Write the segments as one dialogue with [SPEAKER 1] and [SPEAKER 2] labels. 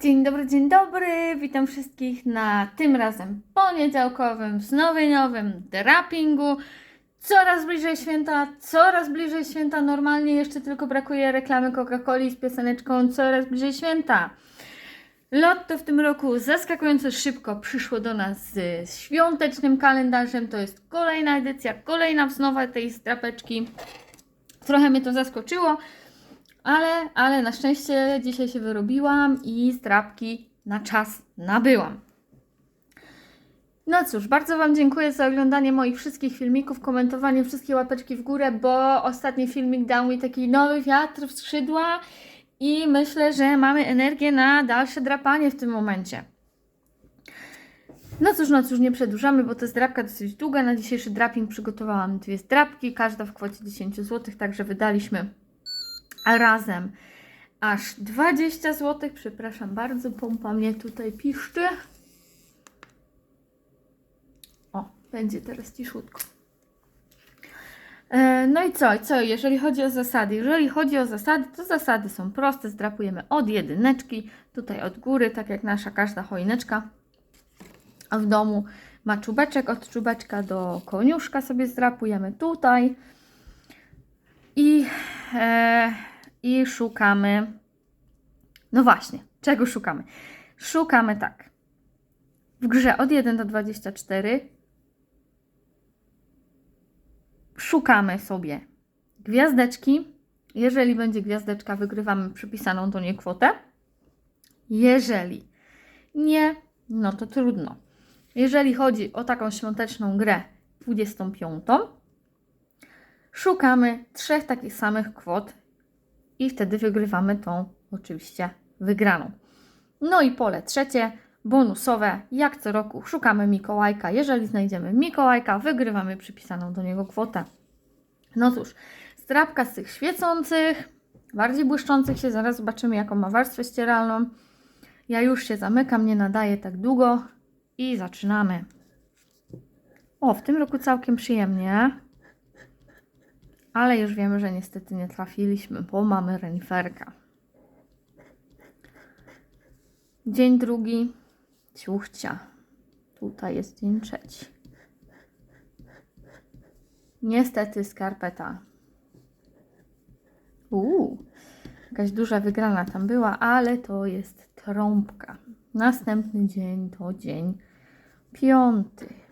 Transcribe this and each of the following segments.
[SPEAKER 1] Dzień dobry, dzień dobry. Witam wszystkich na tym razem poniedziałkowym, wznowieniowym drapingu. Coraz bliżej święta, coraz bliżej święta. Normalnie jeszcze tylko brakuje reklamy Coca-Coli z pioseneczką Coraz bliżej święta. Lotto w tym roku zaskakująco szybko przyszło do nas z świątecznym kalendarzem. To jest kolejna edycja, kolejna wznowa tej strapeczki. Trochę mnie to zaskoczyło, ale, ale na szczęście dzisiaj się wyrobiłam i strapki na czas nabyłam. No cóż, bardzo Wam dziękuję za oglądanie moich wszystkich filmików, komentowanie wszystkie łapeczki w górę, bo ostatni filmik dał mi taki nowy wiatr w skrzydła i myślę, że mamy energię na dalsze drapanie w tym momencie. No cóż, no cóż, nie przedłużamy, bo to jest dosyć długa. Na dzisiejszy draping przygotowałam dwie zdrapki, każda w kwocie 10 zł, także wydaliśmy razem aż 20 zł. Przepraszam bardzo, pompa mnie tutaj piszczy. O, będzie teraz ciszutko. E, No i co, co, jeżeli chodzi o zasady? Jeżeli chodzi o zasady, to zasady są proste. Zdrapujemy od jedyneczki, tutaj od góry, tak jak nasza każda choineczka. A w domu ma czubeczek, od czubeczka do koniuszka sobie zdrapujemy tutaj. I, e, I szukamy. No właśnie, czego szukamy? Szukamy tak. W grze od 1 do 24 szukamy sobie gwiazdeczki. Jeżeli będzie gwiazdeczka, wygrywamy przypisaną do niej kwotę. Jeżeli nie, no to trudno. Jeżeli chodzi o taką świąteczną grę 25, szukamy trzech takich samych kwot i wtedy wygrywamy tą oczywiście wygraną. No i pole trzecie, bonusowe, jak co roku szukamy Mikołajka. Jeżeli znajdziemy Mikołajka, wygrywamy przypisaną do niego kwotę. No cóż, strapka z tych świecących, bardziej błyszczących się, zaraz zobaczymy jaką ma warstwę ścieralną. Ja już się zamykam, nie nadaję tak długo i zaczynamy. O, w tym roku całkiem przyjemnie. Ale już wiemy, że niestety nie trafiliśmy, bo mamy reniferka. Dzień drugi, ciuchcia. Tutaj jest dzień trzeci. Niestety skarpeta. Uuu, jakaś duża wygrana tam była, ale to jest trąbka. Następny dzień to dzień piąty.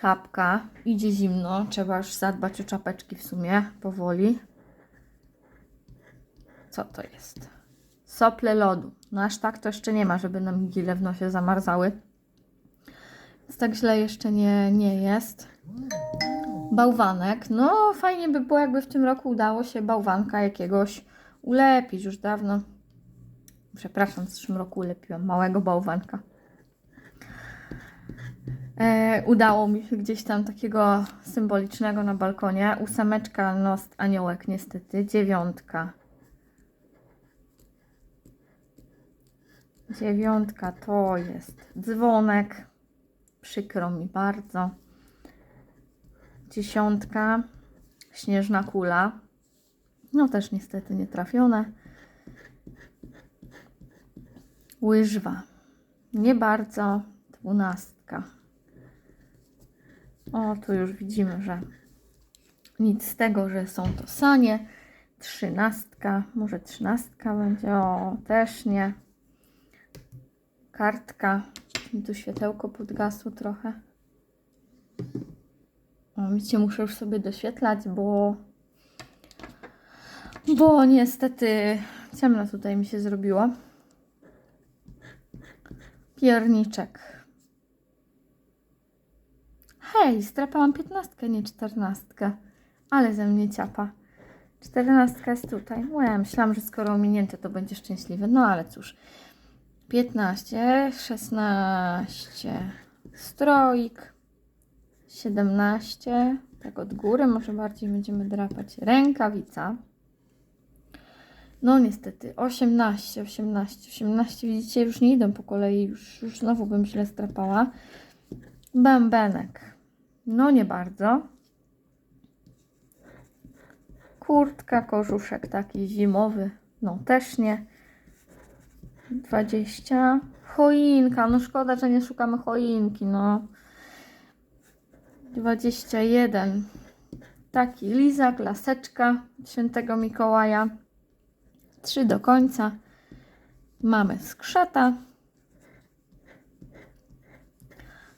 [SPEAKER 1] Czapka. Idzie zimno, trzeba już zadbać o czapeczki w sumie, powoli. Co to jest? Sople lodu. No aż tak to jeszcze nie ma, żeby nam gile w nosie zamarzały. Więc tak źle jeszcze nie, nie jest. Bałwanek. No fajnie by było, jakby w tym roku udało się bałwanka jakiegoś ulepić. Już dawno, przepraszam, w zeszłym roku ulepiłam małego bałwanka. E, udało mi się gdzieś tam takiego symbolicznego na balkonie. Ósemeczka, nost, aniołek niestety. Dziewiątka. Dziewiątka to jest dzwonek. Przykro mi bardzo. Dziesiątka. Śnieżna kula. No też niestety nie trafione. Łyżwa. Nie bardzo. Dwunastka. O, tu już widzimy, że nic z tego, że są to sanie. Trzynastka. Może trzynastka będzie. O, też nie. Kartka. Tu światełko podgasło trochę. O, widzicie, muszę już sobie doświetlać, bo bo niestety ciemno tutaj mi się zrobiło. Pierniczek. Hej, strapałam piętnastkę, nie czternastkę. Ale ze mnie ciapa. Czternastka jest tutaj. No, ja myślałam, że skoro ominięte, to będzie szczęśliwy. No ale cóż. 15, 16, stroik, 17, tak od góry, może bardziej będziemy drapać, rękawica. No niestety, 18, 18, 18, widzicie, już nie idą po kolei, już, już znowu bym źle strapała. Bębenek, no nie bardzo. Kurtka, kożuszek taki zimowy, no też nie. 20. Choinka, no szkoda, że nie szukamy choinki, no. 21. Taki lizak, laseczka świętego Mikołaja. 3 do końca. Mamy skrzata.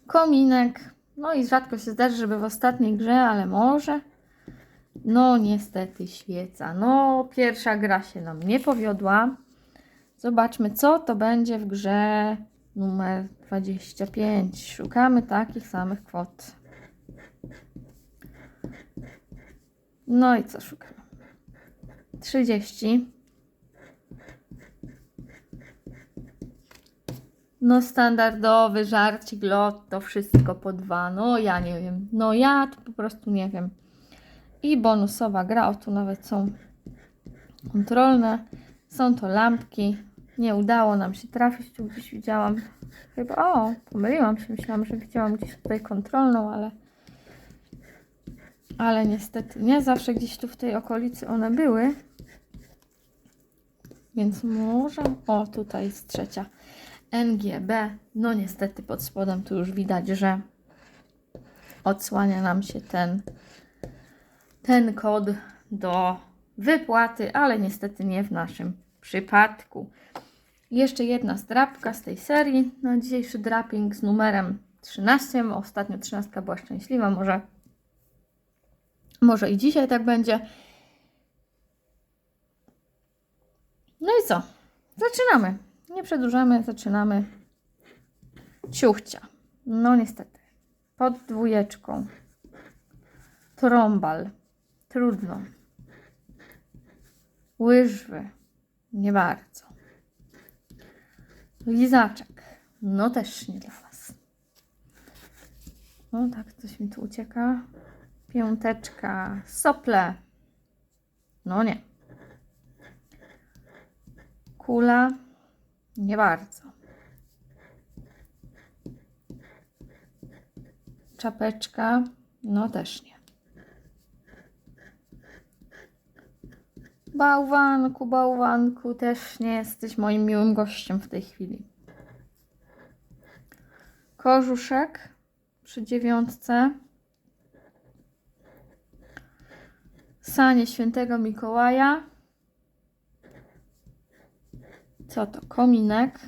[SPEAKER 1] Kominek. No i rzadko się zdarzy, żeby w ostatniej grze, ale może. No niestety świeca. No pierwsza gra się nam nie powiodła. Zobaczmy, co to będzie w grze numer 25. Szukamy takich samych kwot. No i co szukamy? 30. No standardowy żarcik, lot, to wszystko po dwa. No ja nie wiem. No ja to po prostu nie wiem. I bonusowa gra. O tu nawet są kontrolne. Są to lampki. Nie udało nam się trafić. Tu gdzieś widziałam. Chyba. O, pomyliłam się. Myślałam, że widziałam gdzieś tutaj kontrolną, ale. Ale niestety nie zawsze gdzieś tu w tej okolicy one były. Więc może. O, tutaj jest trzecia. NGB. No niestety pod spodem tu już widać, że odsłania nam się ten, ten kod do wypłaty, ale niestety nie w naszym przypadku. Jeszcze jedna zdrabka z tej serii. Na dzisiejszy draping z numerem 13. Ostatnio 13 była szczęśliwa, może, może i dzisiaj tak będzie. No i co? Zaczynamy. Nie przedłużamy, zaczynamy. Ciuchcia. No niestety. Pod dwójeczką. Trąbal. Trudno. Łyżwy. Nie bardzo. Lizaczek. No też nie dla Was. O tak, coś mi tu ucieka. Piąteczka. Sople. No nie. Kula. Nie bardzo. Czapeczka. No też nie. Bałwanku, bałwanku, też nie jesteś moim miłym gościem w tej chwili. Kożuszek przy dziewiątce. Sanie świętego Mikołaja. Co to? Kominek.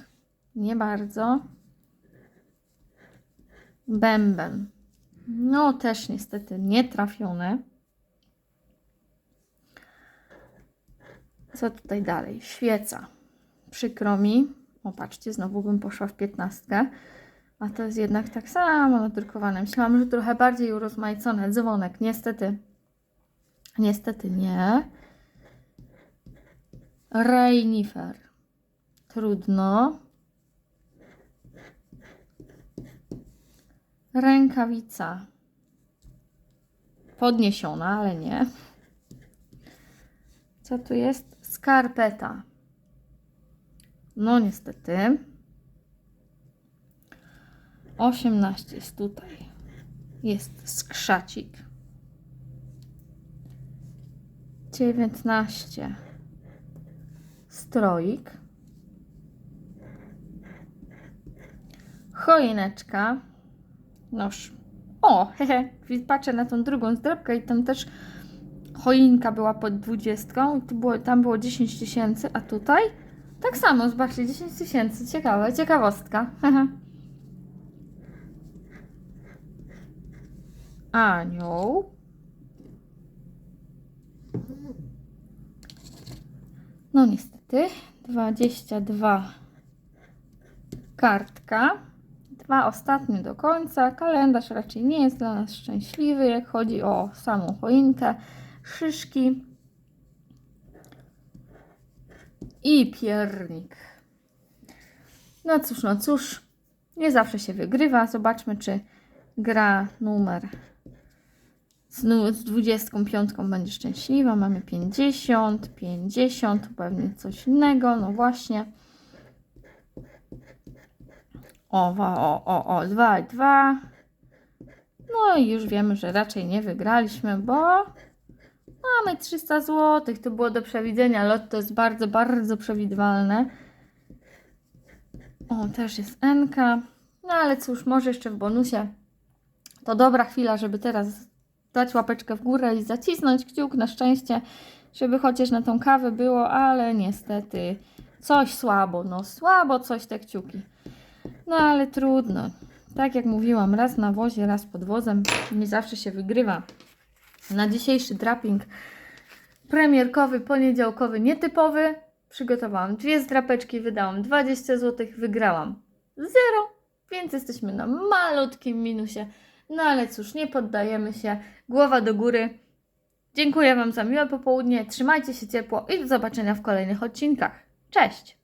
[SPEAKER 1] Nie bardzo. Bęben. No też niestety nie trafione. Co tutaj dalej? Świeca. Przykro mi. O, patrzcie, znowu bym poszła w piętnastkę. A to jest jednak tak samo nadrukowane. Myślałam, że trochę bardziej urozmaicone. Dzwonek. Niestety. Niestety nie. Rejnifer. Trudno. Rękawica. Podniesiona, ale nie. Co tu jest? Skarpeta. No niestety. 18 jest tutaj. Jest skrzacik. 19 stroik. Choineczka. Noż. O, hehe. Patrzę na tą drugą zdrabkę i tam też choinka była pod 20. I tu było, tam było 10 tysięcy, a tutaj tak samo, zobaczcie, 10 tysięcy. Ciekawe, ciekawostka. Anioł. No niestety, 22 kartka. Dwa ostatnie do końca. Kalendarz raczej nie jest dla nas szczęśliwy, jak chodzi o samą choinkę. Szyszki i piernik. No cóż, no cóż, nie zawsze się wygrywa. Zobaczmy, czy gra numer z, z 25 będzie szczęśliwa. Mamy 50, 50, tu pewnie coś innego. No właśnie. O, o, o, o, 2 i 2. No i już wiemy, że raczej nie wygraliśmy, bo mamy 300 zł. To było do przewidzenia. Lot to jest bardzo, bardzo przewidywalne. O, też jest Enka. No ale cóż, może jeszcze w bonusie. To dobra chwila, żeby teraz dać łapeczkę w górę i zacisnąć kciuk na szczęście, żeby chociaż na tą kawę było, ale niestety coś słabo, no słabo coś te kciuki. No ale trudno. Tak jak mówiłam, raz na wozie, raz pod wozem. Nie zawsze się wygrywa. Na dzisiejszy draping premierkowy, poniedziałkowy, nietypowy. Przygotowałam dwie zdrapeczki, wydałam 20 zł, wygrałam zero, więc jesteśmy na malutkim minusie. No ale cóż, nie poddajemy się. Głowa do góry. Dziękuję Wam za miłe popołudnie. Trzymajcie się ciepło i do zobaczenia w kolejnych odcinkach. Cześć!